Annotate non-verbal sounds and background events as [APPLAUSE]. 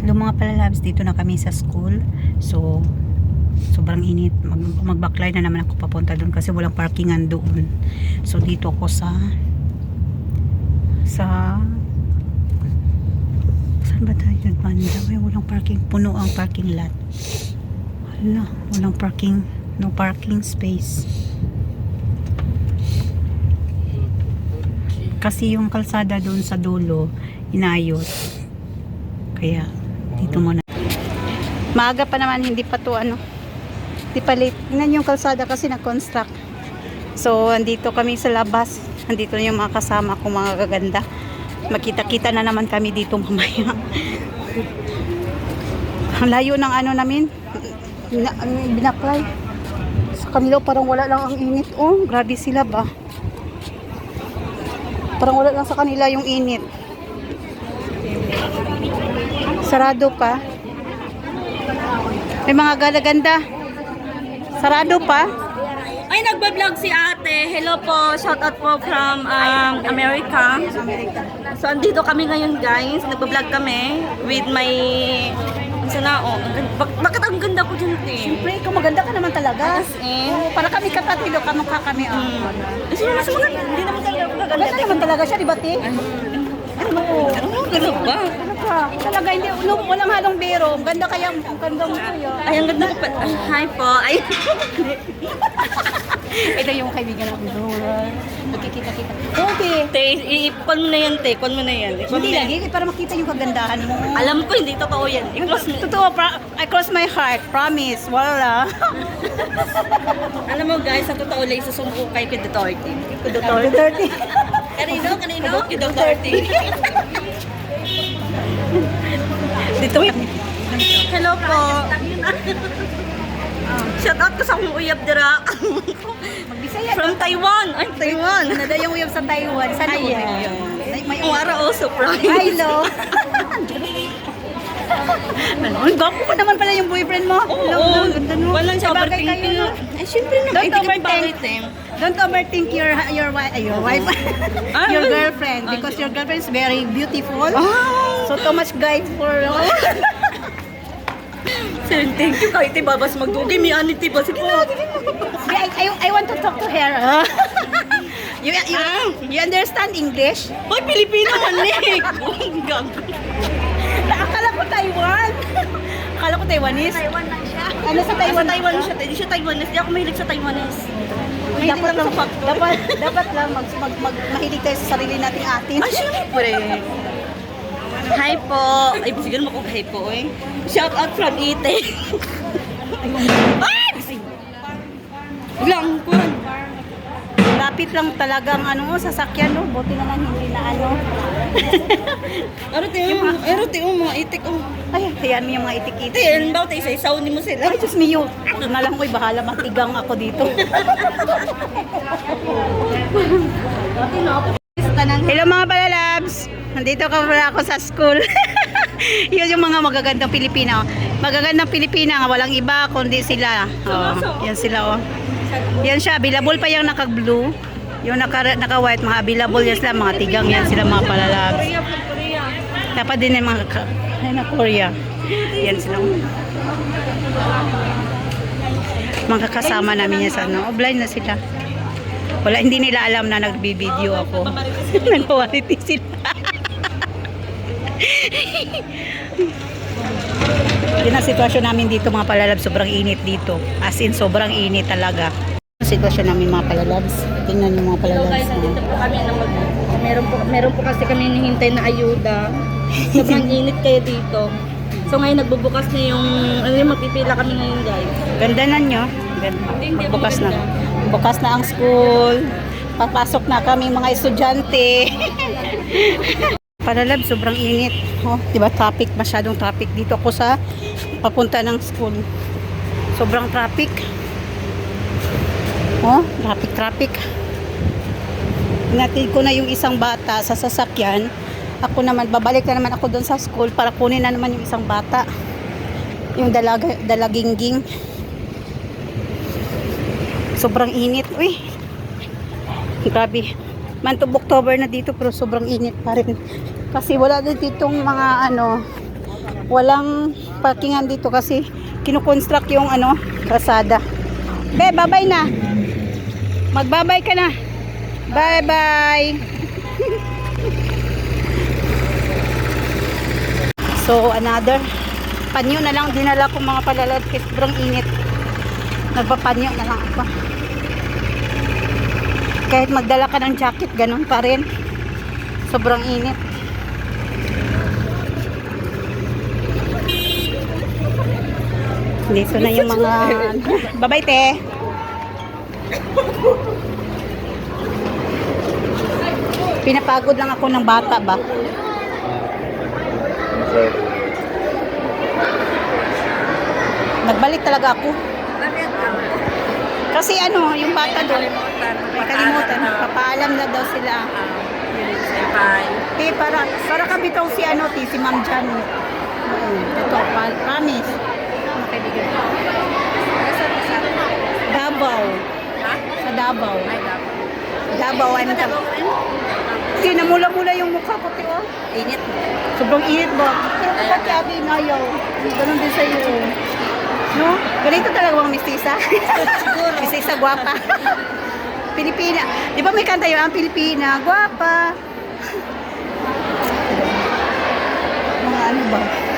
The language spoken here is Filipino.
Hello mga palalabs, dito na kami sa school. So, sobrang init. Mag, mag-backline na naman ako papunta doon kasi walang parkingan doon. So, dito ako sa sa saan ba tayo nagbanda? Walang parking. Puno ang parking lot. Hala, walang parking. No parking space. Kasi yung kalsada doon sa dulo, inayos. Kaya, dito muna. Maaga pa naman, hindi pa to ano. Hindi pa late. Tingnan yung kalsada kasi na-construct. So, andito kami sa labas. Andito na yung mga kasama kong mga gaganda. Makita-kita na naman kami dito mamaya. [LAUGHS] Ang layo ng ano namin. Ano, binaklay. Sa kanila parang wala lang ang init. Oh, grabe sila ba? Parang wala lang sa kanila yung init. Sarado pa. May mga ganda-ganda. Sarado pa. Ay, nagbablog si ate. Hello po. Shout out po from um, America. So, andito kami ngayon, guys. Nagbablog kami with my... Isa na, oh. Bak- bakit ang ganda ko dyan, te? Siyempre, ikaw maganda ka naman talaga. As in, Para kami kapatid, o kamukha kami. Oh. mm. Kasi mas maganda. Hindi naman talaga maganda. Maganda naman talaga siya, di ba, Ti? Ano? Ano, ganda ba? Ka? Talaga, hindi, no, walang halong biro. Ang ganda kaya, ang ganda mo kuya. Ay, ang ganda ko pa. Hi po. Ay, [LAUGHS] Ito yung kaibigan natin. Magkikita-kita. Okay. te, iipon mo na yan, te. Ipon mo na yan. Ipon Hindi lagi, para makita yung kagandahan mo. Alam ko, hindi totoo yan. Mo. Totoo, pra- I cross my heart. Promise. Wala. Alam mo, guys, sa totoo lang, isusumpo kay Kid Duterte. Duterte. Kanino? Kanino? Kid Duterte. [LAUGHS] Dito yan. Hello po. Shout out ko sa akong uyab dira. Magbisaya. From Taiwan. Ay, Taiwan. Daw yung uyab sa Taiwan? Sana Ay, ko yeah. May, may Ang ara oh, surprise. Hello. ano, ang gwapo ko naman pala yung boyfriend mo. Oo, ganda mo. Walang siya overthinking. no? Ay, syempre naman. Don't overthink. eh. Don't overthink your your wife, your wife, [LAUGHS] your girlfriend because your girlfriend is very beautiful. Ah. So too much guys for [LAUGHS] Sir, thank you. Kahit ibabas magdugi, may anit ba si po. I, I, I want to talk to her. ah. [LAUGHS] you, you, you understand English? Ay, Pilipino man eh. [LAUGHS] Ang gago. Akala ko Taiwan. Akala ko Taiwanese. Taiwan lang siya. Ano sa Taiwan? Taiwan, Taiwan siya. Hindi siya Taiwanese. Hindi ako mahilig sa Taiwanese. Dapat lang sa dapat, dapat lang mag, mag, mag, mahilig tayo sa sarili nating atin. Ay, syempre. Hi po. Ay, siguro mo kung hi po eh. Shout out from Ite. Ay! Bising. Lang po. Lapit lang talagang ano, sasakyan, no? Buti naman hindi na ano. Ano tayo? Ano tayo? Mga itik. Oh. Ay, hayaan mo yung mga itik-itik. Ano ba? Tayo isa-isaw ni mo sila. Ay, Diyos mio. Ito na lang ko'y bahala matigang ako dito. [LAUGHS] Hello mga balalabs! Nandito ka pala ako sa school. [LAUGHS] Yun yung mga magagandang Pilipina. Magagandang Pilipina, walang iba kundi sila. Oh, yan sila oh. Yan siya, available pa yung naka-blue. Yung naka- naka-white, mga available yan sila, mga tigang yan sila mga Korea. Dapat din yung mga ka- ay, na Korea. Yan sila. Mga kasama namin yan sa ano. Oh, blind na sila. Wala, hindi nila alam na nagbibideo ako. [LAUGHS] Nagpawarity sila. Yan ang sitwasyon namin dito mga palalabs. Sobrang init dito. As in, sobrang init talaga. Sitwasyon namin mga palalabs. Tingnan yung mga Hello palalabs. guys, nandito po kami na mag... Meron po, meron po kasi kami hinihintay na ayuda. Sobrang [LAUGHS] init kayo dito. So ngayon nagbubukas na yung... Ano yung magpipila kami ngayon guys. Ganda na nyo. Ganda. Bukas na. Bukas na ang school. Papasok na kami mga estudyante. [LAUGHS] Palalab, sobrang init. Oh, 'di ba traffic, masyadong traffic dito ako sa papunta ng school. Sobrang traffic. Oh, traffic, traffic. Natid ko na yung isang bata sa sasakyan. Ako naman, babalik na naman ako doon sa school para kunin na naman yung isang bata. Yung dalaga, dalagingging. Sobrang init. Uy. Grabe. Month of October na dito pero sobrang init pa rin. Kasi wala din ditong mga ano walang parkingan dito kasi kinukonstruct yung ano, kalsada. Be, babay na. Magbabay ka na. Bye-bye. [LAUGHS] so, another panyo na lang dinala ko mga palalad kasi sobrang init. Nagpapanyo na lang ako. Kahit magdala ka ng jacket, ganun pa rin. Sobrang init. Dito na yung mga... [LAUGHS] Babay, te. Pinapagod lang ako ng bata ba? Nagbalik talaga ako. Kasi ano, yung bata doon, Kalimutan. may kalimutan. Papaalam na daw sila. Bye. Eh, para, para kami daw si ano, ti, si Ma'am Jan. Oo, ito, promise. Mga kaibigan. Davao. Ha? Sa Davao. Ay, dapat. Davao, ano ka? Kasi namula-mula yung mukha ko, ti, oh. Init. Sobrang init ba? Pero kapag si ate inayaw, ganun din sa'yo. No? Ganito talaga bang mistisa? [LAUGHS] Siguro. mistisa gwapa. [LAUGHS] Pilipina. Di ba may kanta yun? Ang Pilipina, gwapa. [LAUGHS] Mga ano ba?